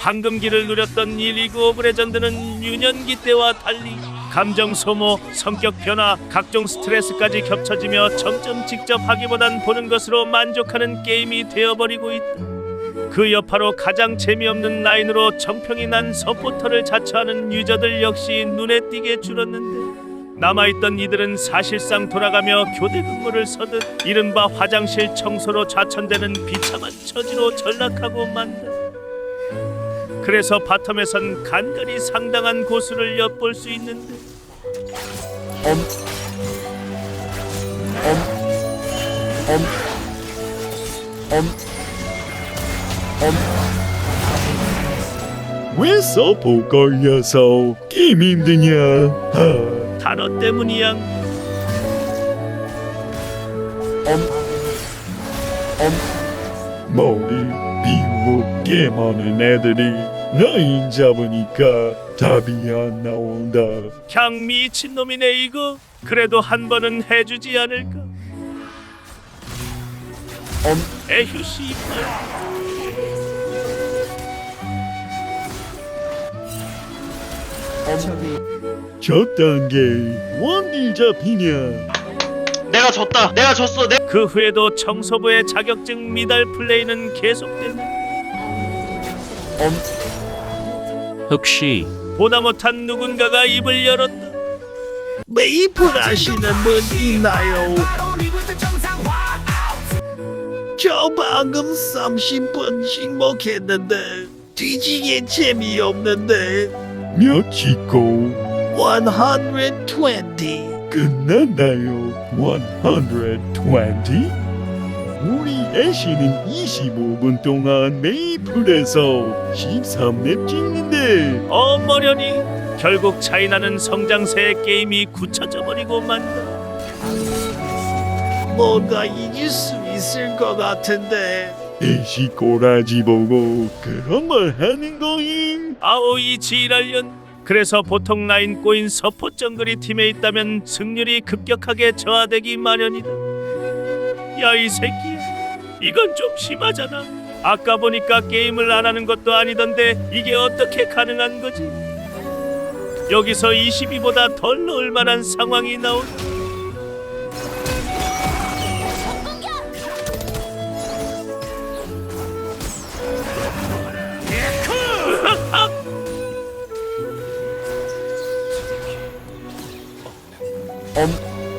황금기를 누렸던 1리그 오브 레전드는 유년기 때와 달리 감정 소모, 성격 변화, 각종 스트레스까지 겹쳐지며 점점 직접 하기보단 보는 것으로 만족하는 게임이 되어버리고 있다. 그 여파로 가장 재미없는 라인으로 정평이 난 서포터를 자처하는 유저들 역시 눈에 띄게 줄었는데 남아있던 이들은 사실상 돌아가며 교대 근무를 서듯 이른바 화장실 청소로 좌천되는 비참한 처지로 전락하고 만다. 그래서 바텀에선 간간히 상당한 고수를 엿볼 수 있는데. 왜 서포 걸려서 게임 힘드냐? 하, 단어 때문이야. 머리 비우고 게임하는 애들이 라인 잡으니까 답이 안 나온다. 그냥 미친놈이네 이거. 그래도 한 번은 해주지 않을까. 에휴 씨발. 저딴 게 원딜 잡히냐? 내가 졌다. 내가 졌어. 내 그 후에도 청소부의 자격증 미달 플레이는 계속된다. 혹시 보다 못한 누군가가 입을 열었다. 메이플 아시는 분 있나요? 저 방금 30분씩 먹했는데 뒤지게 재미없는데 몇이고 120 끝났나요? 120? 우리 애쉬는 25분 동안 메이플에서 13렙 찍는데 어머려니 결국 차이나는 성장세의 게임이 굳혀져 버리고 만다. 뭔가 이길 수 있을 것 같은데 애쉬 꼬라지 보고 그런 말 하는 거임? 아오이 지랄년. 그래서 보통 라인 꼬인 서포 정글이 팀에 있다면 승률이 급격하게 저하되기 마련이다. 야 이 새끼야, 이건 좀 심하잖아. 아까 보니까 게임을 안 하는 것도 아니던데 이게 어떻게 가능한 거지? 여기서 22보다 덜 넣을 만한 상황이 나온다.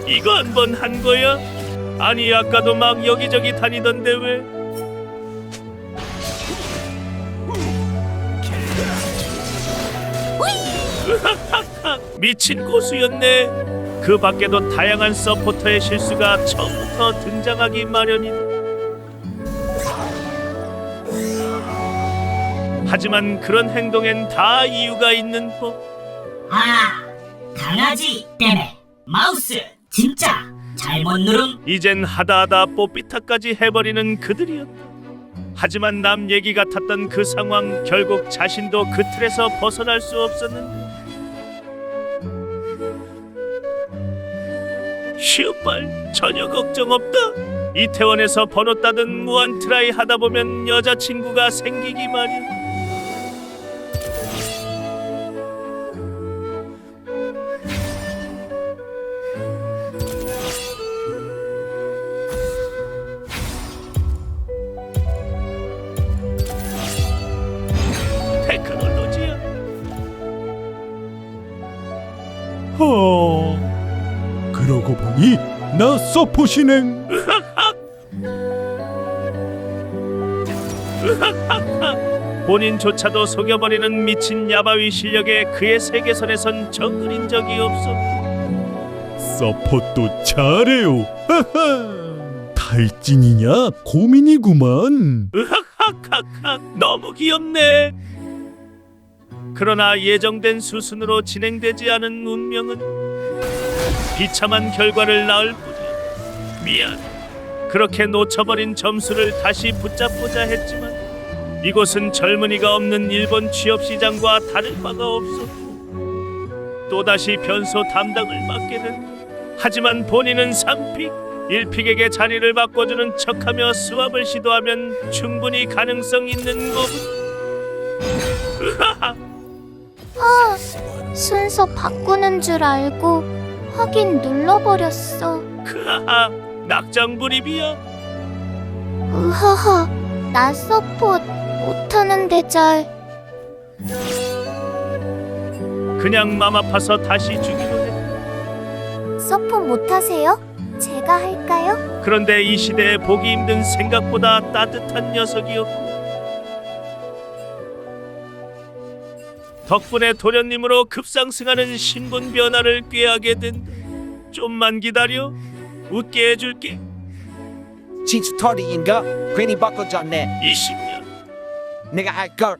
이거 한 번 한 거야? 아니 아까도 막 여기저기 다니던데 왜? 미친 고수였네. 그 밖에도 다양한 서포터의 실수가 처음부터 등장하기 마련이다. 하지만 그런 행동엔 다 이유가 있는 법. 아, 강아지 때문에 마우스 진짜 잘못 누름 이젠 하다하다 뽀삐타까지 해버리는 그들이었다. 하지만 남 얘기 같았던 그 상황 결국 자신도 그 틀에서 벗어날 수 없었는데 시우빨 전혀 걱정 없다. 이태원에서 번호 따든 무한 트라이 하다 보면 여자친구가 생기기 마련. 어 그러고 보니 나 서포시는 본인조차도 속여버리는 미친 야바위 실력에 그의 세계선에선 정글인 적이 없어. 서폿도 잘해요. 하하. 탈진이냐 고민이구만. 으악하악악 너무 귀엽네. 그러나 예정된 수순으로 진행되지 않은 운명은 비참한 결과를 낳을 뿐이야. 미안. 그렇게 놓쳐버린 점수를 다시 붙잡고자 했지만 이곳은 젊은이가 없는 일본 취업 시장과 다를 바가 없었고 또다시 변소 담당을 맡게 된다. 하지만 본인은 3픽 1픽에게 자리를 바꿔주는 척하며 스왑을 시도하면 충분히 가능성 있는 거군. 아, 순서 바꾸는 줄 알고 확인 눌러버렸어. 크하하 낙장불입이야 으하하, 나 서폿 못하는데 잘. 그냥 맘 아파서 다시 주기로 해 서폿 못하세요? 제가 할까요? 그런데 이 시대에 보기 힘든 생각보다 따뜻한 녀석이었고 덕분에 도련님으로 급상승하는 신분 변화를 꾀하게 된다 좀만 기다려 웃게 해줄게. 진짜 털이인가? 괜히 바꿔줬네. 20년. 내가 할걸